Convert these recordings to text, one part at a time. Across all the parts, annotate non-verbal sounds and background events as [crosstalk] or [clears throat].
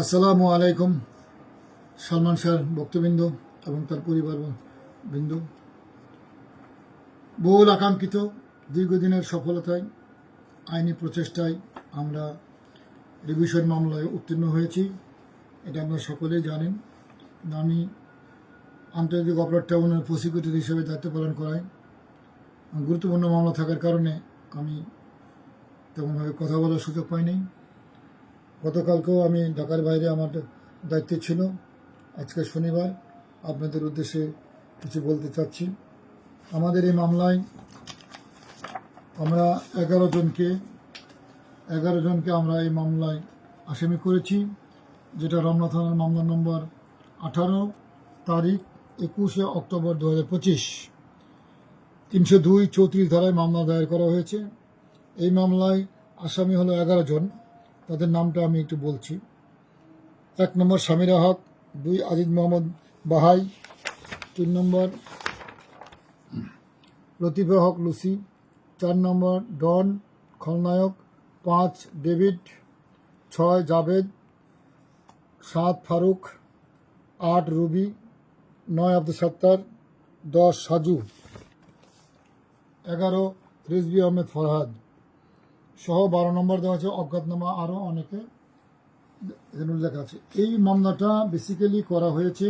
আসসালামু আলাইকুম, সালমান শাহর ভক্তবৃন্দ এবং তার পরিবার বৃন্দ। বহুল আকাঙ্ক্ষিত দীর্ঘদিনের সফলতায়, আইনি প্রচেষ্টায় আমরা রিভিশন মামলায় উত্তীর্ণ হয়েছি, এটা আপনারা সকলেই জানেন। আমি আন্তর্জাতিক অপরাধ ট্রাইব্যুনাল প্রসিকিউটর হিসেবে দায়িত্ব পালন করাই গুরুত্বপূর্ণ মামলা থাকার কারণে আমি তেমনভাবে কথা বলার সুযোগ পাইনি। গতকালকেও আমি ঢাকার বাইরে আমার দায়িত্বে ছিল। আজকে শনিবার আপনাদের উদ্দেশ্যে কিছু বলতে চাচ্ছি। আমাদের এই মামলায় আমরা এগারো জনকে এগারো জনকে আমরা এই মামলায় আসামি করেছি, যেটা রমনা থানার মামলা নম্বর আঠারো, তারিখ একুশে অক্টোবর দু হাজার পঁচিশ। তিনশো দুই চৌত্রিশ ধারায় মামলা দায়ের করা হয়েছে। এই মামলায় আসামি হলো এগারো জন। তাদের নামটা আমি একটু বলছি। এক নম্বর সামিরা হক, দুই আজিজ মোহাম্মদ বাহাই, তিন নম্বর লতিফা হক লুসি, চার নম্বর ডন খলনায়ক, পাঁচ ডেভিড, ছয় জাভেদ, সাত ফারুক, আট রুবি, নয় আব্দুল সত্তার, দশ সাজু। এগারো রিজবি আহমেদ ফরহাদ। সহ বারো নম্বর দেওয়া আছে, অজ্ঞাতনামা আরও অনেকে উল্লেখ আছে। এই মামলাটা বেসিক্যালি করা হয়েছে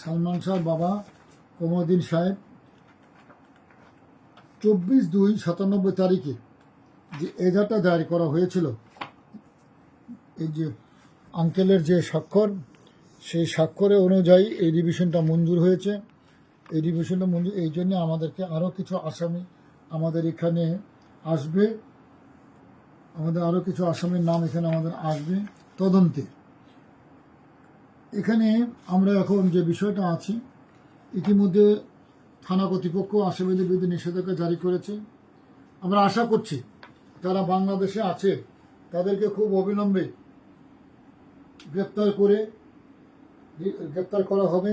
সালমান শাহ বাবা কমরুদ্দিন সাহেব। চব্বিশ দুই সাতানব্বই তারিখে যে এজাটা দায়ের করা হয়েছিল, এই যে আঙ্কেলের যে স্বাক্ষর, সেই স্বাক্ষরে অনুযায়ী এই রিভিশনটা মঞ্জুর হয়েছে। এই রিভিশনটা মঞ্জুর, এই জন্য আমাদেরকে আরও কিছু আসামি আমাদের এখানে আসবে। আমাদের আরও কিছু আসামির নাম এখানে আমাদের আসবে। তদন্তে। এখানে আমরা এখন যে বিষয়টা আছি, ইতিমধ্যে থানা কর্তৃপক্ষ আসামিদের বিরুদ্ধে নিষেধাজ্ঞা জারি করেছে। আমরা আশা করছি যারা বাংলাদেশে আছে, তাদেরকে খুব অবিলম্বে গ্রেপ্তার করে গ্রেপ্তার করা হবে।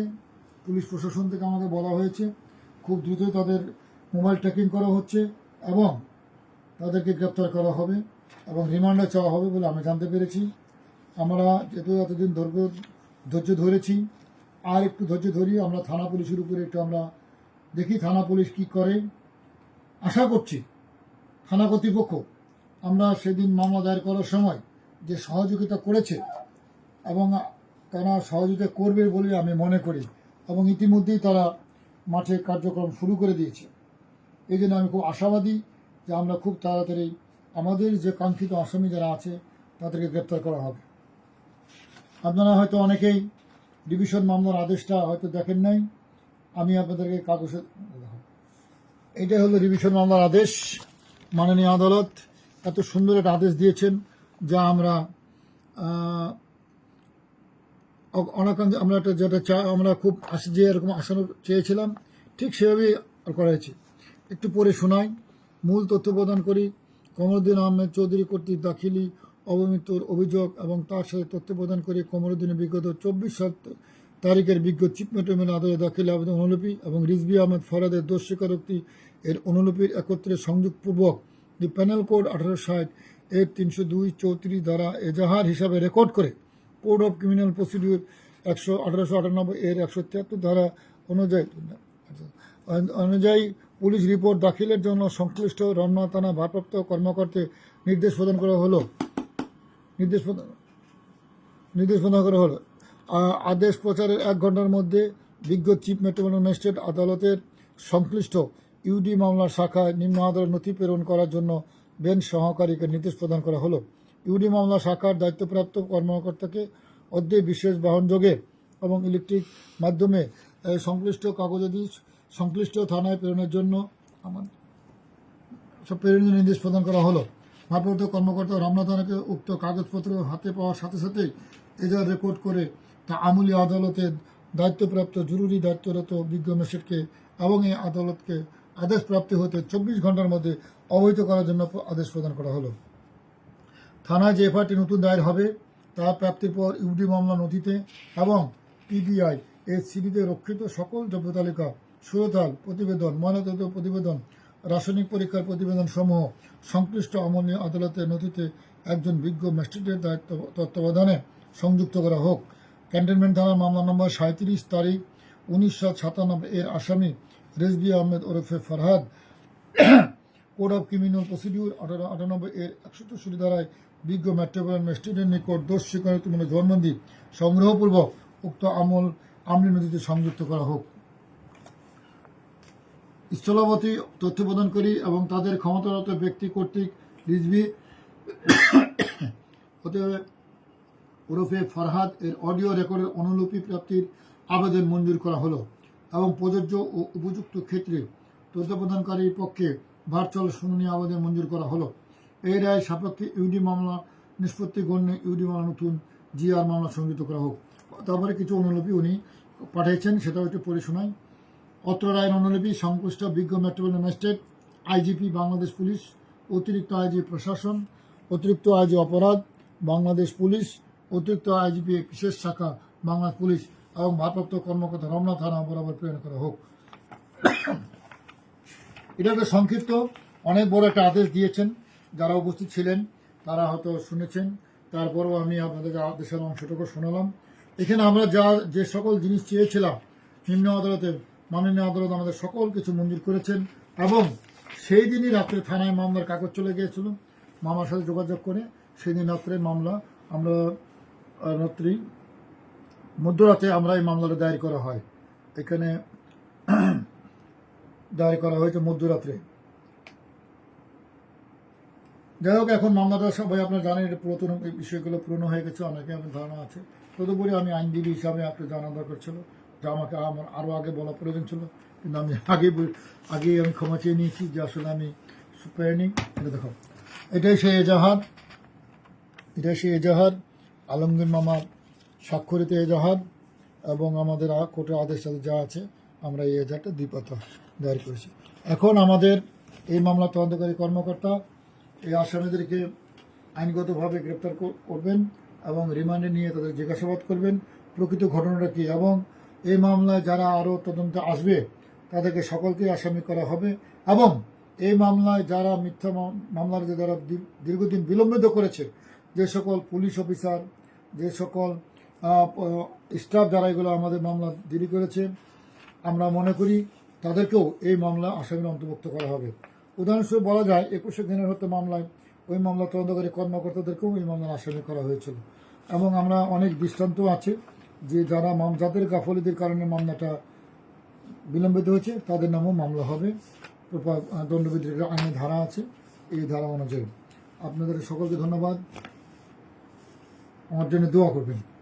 পুলিশ প্রশাসন থেকে আমাদের বলা হয়েছে, খুব দ্রুত তাদের মোবাইল ট্র্যাকিং করা হচ্ছে এবং তাদেরকে গ্রেপ্তার করা হবে। এবং রিমান্ডে চাওয়া হবে বলে আমি জানতে পেরেছি। আমরা যেহেতু এতদিন ধৈর্য ধৈর্য ধরেছি, আর একটু ধৈর্য ধরি আমরা থানা পুলিশের উপরে একটু আমরা দেখি থানা পুলিশ কি করে। আশা করছি থানা কর্তৃপক্ষ, আমরা সেদিন মামলা দায়ের করার সময় যে সহযোগিতা করেছে এবং তারা সহযোগিতা করবে বলে আমি মনে করি এবং ইতিমধ্যেই তারা মাঠে কার্যক্রম শুরু করে দিয়েছে। এই জন্য আমি খুব আশাবাদী যে আমরা খুব তাড়াতাড়ি আমাদের যে কাঙ্ক্ষিত আসামি যারা আছে, তাদেরকে গ্রেপ্তার করা হবে। আপনারা হয়তো অনেকেই ডিভিশন মামলার আদেশটা হয়তো দেখেন নাই। আমি আপনাদেরকে কাগজে এইটাই হলো ডিভিশন মামলার আদেশ। মাননীয় আদালত এত সুন্দর একটা আদেশ দিয়েছেন যা আমরা অনাকাঙ্ক্ষী আমরা একটা যেটা চা আমরা খুব আস যে এরকম আসানো চেয়েছিলাম, ঠিক সেভাবেই করা হয়েছে। একটু পরে শোনাই। মূল তথ্য প্রদান করি। কমরুদ্দিন আহমেদ চৌধুরী কর্তৃক দাখিলি অবমৃত্যুর অভিযোগ এবং তার সাথে তথ্য প্রদান করে কমরুদ্দিনের বিগত চব্বিশ তারিখের বিজ্ঞ চিফ মেট্রোমেল আদালত দাখিল আবেদন অনুলিপি এবং রিজবি আহমেদ ফরাদের দোষ স্বীকারোক্তি এর অনুলিপির একত্রে সংযোগপূর্বক দি প্যানেল কোড আঠারো ষাট এর তিনশো দুই চৌত্রিশ দ্বারা এজাহার হিসাবে রেকর্ড করে কোড অফ ক্রিমিনাল প্রসিডিউর একশো আঠারোশো আটানব্বই এর একশো তিয়াত্তর ধারা অনুযায়ী অনুযায়ী পুলিশ রিপোর্ট দাখিলের জন্য সংশ্লিষ্ট রমনা থানা ভারপ্রাপ্ত কর্মকর্তে নির্দেশ প্রদান করা হলো। নির্দেশ প্রদান নির্দেশ প্রদান করা হলো। আদেশ প্রচারের এক ঘণ্টার মধ্যে বিজ্ঞ চিফ মেট্রোপলিটন ম্যাজিস্ট্রেট আদালতের সংশ্লিষ্ট ইউডি মামলার শাখায় নিম্ন আদালত নথি প্রেরণ করার জন্য বেঞ্চ সহকারীকে নির্দেশ প্রদান করা হলো। ইউডি মামলা শাখার দায়িত্বপ্রাপ্ত কর্মকর্তাকে অধ্যে বিশেষ বাহনযোগে এবং ইলেকট্রিক মাধ্যমে সংশ্লিষ্ট কাগজাদি সংশ্লিষ্ট থানায় প্রেরণের জন্য আমার সব প্রেরণের নির্দেশ প্রদান করা হলো। ভারপ্রাপ্ত কর্মকর্তা রমনা থানাকে উক্ত কাগজপত্র হাতে পাওয়ার সাথে সাথেই এজাহার রেকর্ড করে তা আমূলি আদালতের দায়িত্বপ্রাপ্ত জরুরি দায়িত্বরত বিজ্ঞ ম্যাজিস্ট্রেটকে এবং এই আদালতকে আদেশ প্রাপ্তি হতে চব্বিশ ঘণ্টার মধ্যে অবহিত করার জন্য আদেশ প্রদান করা হলো। থানায় যে এফআইআরটি নতুন দায়ের হবে, তা প্রাপ্তির পর ইউডি মামলা নথিতে এবং পিবিআই এর সিডিতে রক্ষিত সকল দ্রব্য তালিকা সুরতাল প্রতিবেদন ময়নাতদন্ত প্রতিবেদন, রাসায়নিক পরীক্ষার প্রতিবেদন সমূহ সংশ্লিষ্ট আমলীয় আদালতের নথিতে একজন বিজ্ঞ ম্যাজিস্ট্রেটের দায়িত্ব তত্ত্বাবধানে সংযুক্ত করা হোক। ক্যান্টনমেন্ট থানার মামলা নম্বর সাঁত্রিশ তারিখ উনিশশো সাতানব্বই এর আসামি রেজবি আহমেদ ওরফে Farhad. Code of criminal procedure আঠারো আটানব্বই এর একশো চৌষট্টি ধারায় বিজ্ঞ মেট্রোপলিটন ম্যাজিস্ট্রেটের নিকট দোষ স্বীকারোক্তমূলক জবানবন্দি সংগ্রহপূর্বক উক্ত আমল আমলি নদীতে সংযুক্ত করা হোক। স্থলপথী তথ্য প্রদানকারী এবং তাদের ক্ষমতারত ব্যক্তি কর্তৃক রিজভি হতে ওরফে ফরহাদ এর অডিও রেকর্ডের অনুলিপি প্রাপ্তির আবেদন মঞ্জুর করা হলো এবং প্রযোজ্য ও উপযুক্ত ক্ষেত্রে তথ্য প্রদানকারীর পক্ষে ভার্চুয়াল শুনানি আবেদন মঞ্জুর করা হলো। এই রায় সাপেক্ষে ইউডি মামলা নিষ্পত্তি গণ্যে ইউডি মামলা নতুন জিআর মামলা সংযুক্ত করা হোক। তারপরে কিছু অনুলিপি উনি পাঠিয়েছেন, সেটাও একটু পড়ে শোনাই। অত্র রায়ের অনুলিপি সংশ্লিষ্ট বিজ্ঞ metropolitan magistrate, IGP, Bangladesh police, অতিরিক্ত আইজি প্রশাসন, অতিরিক্ত আইজি অপরাধ, বাংলাদেশ পুলিশ, অতিরিক্ত আইজিপি বিশেষ শাখা, বাংলা পুলিশ এবং ভারপ্রাপ্ত কর্মকর্তা রমনা থানা বরাবর প্রেরণ করা হোক। এটা একটা সংক্ষিপ্ত। অনেক বড় একটা আদেশ দিয়েছেন। যারা উপস্থিত ছিলেন, তারা হয়তো শুনেছেন। তারপরও আমি আপনাদেরকে আদেশের অংশটুকু শোনালাম। এখানে আমরা যা, যে সকল জিনিস চেয়েছিলাম, নিম্ন আদালতে মাননীয় আদালত আমাদের সকল কিছু মঞ্জুর করেছেন এবং সেই দিনই রাত্রে থানায় মামলার কাগজ চলে গিয়েছিল। মামার সাথে যোগাযোগ করে সেই দিন রাত্রে মামলা আমরা রাত্রি, মধ্যরাতে আমরা এই মামলাটা দায়ের করা হয়। এখানে [clears throat] দায়ের করা হয়েছে মধ্যরাত্রে। যাই হোক, এখন মামলাটা সবাই আপনারা জানেন এটা পুরাতন এই বিষয়গুলো পুরনো হয়ে গেছে অনেকে আমার ধারণা আছে। তদুপরি আমি আইনজীবী হিসাবে আপনি জানা দরকার ছিল। যে আমাকে আমার আরও আগে বলা প্রয়োজন ছিল, কিন্তু আমি আগে আগেই আমি ক্ষমা চেয়ে নিয়েছি, যে আসলে আমি পাইনি এটা দেখো, এটাই সেই এজাহার, এটাই সেই এজাহার, আলমগীর মামার স্বাক্ষরিত এজাহার, এবং আমাদের কোর্টের আদেশ যা আছে, আমরা এই এজাহারটা দ্বিপাতা দায়ের করেছি। এখন আমাদের এই মামলা তদন্তকারী কর্মকর্তা এই আসামিদেরকে আইনগতভাবে গ্রেপ্তার করবেন এবং রিমান্ডে নিয়ে তাদের জিজ্ঞাসাবাদ করবেন। প্রকৃত ঘটনাটা কী এবং এই মামলায় যারা আরও তদন্তে আসবে, তাদেরকে সকলকে আসামি করা হবে এবং এই মামলায় যারা মিথ্যা মামলার যে যারা দীর- দীর্ঘদিন বিলম্বিত করেছে, যে সকল পুলিশ অফিসার, যে সকল স্টাফ যারা এগুলো আমাদের মামলা দেরি করেছে, আমরা মনে করি তাদেরকেও এই মামলা আসামির অন্তর্ভুক্ত করা হবে। উদাহরণস্বরূপ বলা যায়, একুশে দিনের হতে মামলায় ওই মামলা তদন্তকারী কর্মকর্তাদেরকেও এই মামলার আসামি করা হয়েছিল। এবং আমরা অনেক দৃষ্টান্ত আছে। যে যারা মাম- যাদের গাফলিদের কারণে মামলাটা বিলম্বিত হয়েছে, তাদের নামও মামলা হবে। দণ্ডবিধির আইনে ধারা আছে, এই ধারা অনুযায়ী। আপনাদের সকলকে ধন্যবাদ। আমার জন্য দোয়া করবেন।